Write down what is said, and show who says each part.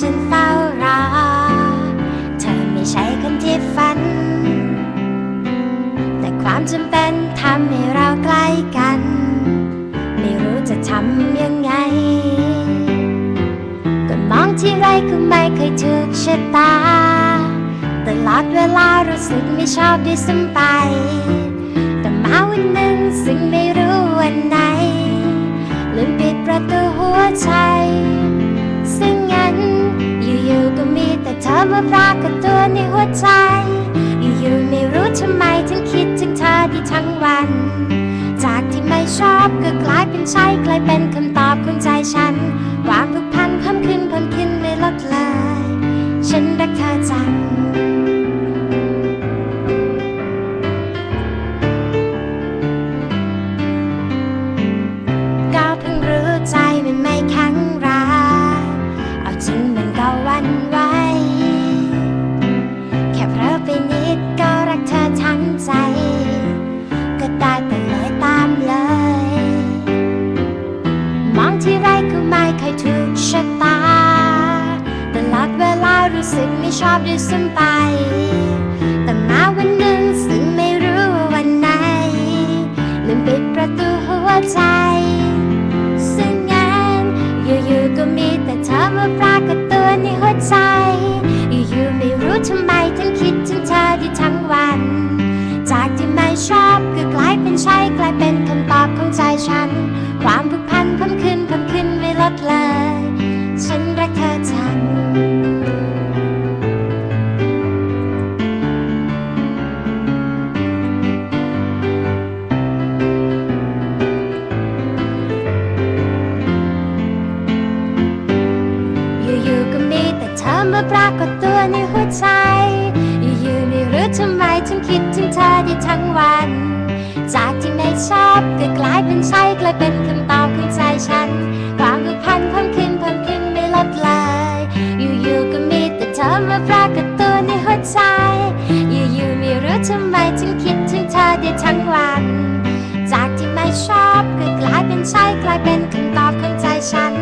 Speaker 1: ฉันเฝ้ารอ เธอไม่ใช่คนที่ฝัน แต่ความจำเป็นทำให้เราใกล้กัน ไม่รู้จะทำยังไงก็มองที่ไรก็ไม่เคยถูกชะตา ตลอดเวลารู้สึกไม่ชอบด้วยซ้ำไป แต่มาวันหนึ่งซึ่งไม่รู้วันไหนลืมปิดประตูหัวใจ ความรักกับตัวในหัวใจ อยู่ๆไม่รู้ทำไมถึงคิดถึงเธอที่ทั้งวัน จากที่ไม่ชอบก็กลายเป็นใช่กลายเป็นคำตอบของใจฉัน สึกไม่ชอบด้วยซ้ำไป แต่มาวันหนึ่งซึ่งไม่รู้ว่าวันไหนลืมปิดประตูหัวใจ ซึ่งงั้นอยู่ๆก็มีแต่เธอมาปรากฏตัวในหัวใจ อยู่ๆไม่รู้ทำไมถึงคิดถึงเธอที่ทั้งวัน จากที่ไม่ชอบก็กลายเป็นใช่กลายเป็นคำตอบของใจฉัน ความผูกพันเพิ่มขึ้นเพิ่มขึ้นไม่ลดเลย อมาปรากฏตัวในหัวใจ อยู่ๆไม่รู้ทำไมถึงคิดถึงเธอได้ทั้งวัน จากที่ไม่ชอบก็กลายเป็นใช่กลายเป็นคำตอบของใจฉัน ความผูกพันเพิ่มขึ้นเพิ่มขึ้นไม่ลดเลย อยู่ๆก็มีแต่เธอมาปรากฏตัวในหัวใจ อยู่ๆไม่รู้ทำไมถึงคิดถึงเธอได้ทั้งวัน จากที่ไม่ชอบก็กลายเป็นใช่กลายเป็นคำตอบของใจฉัน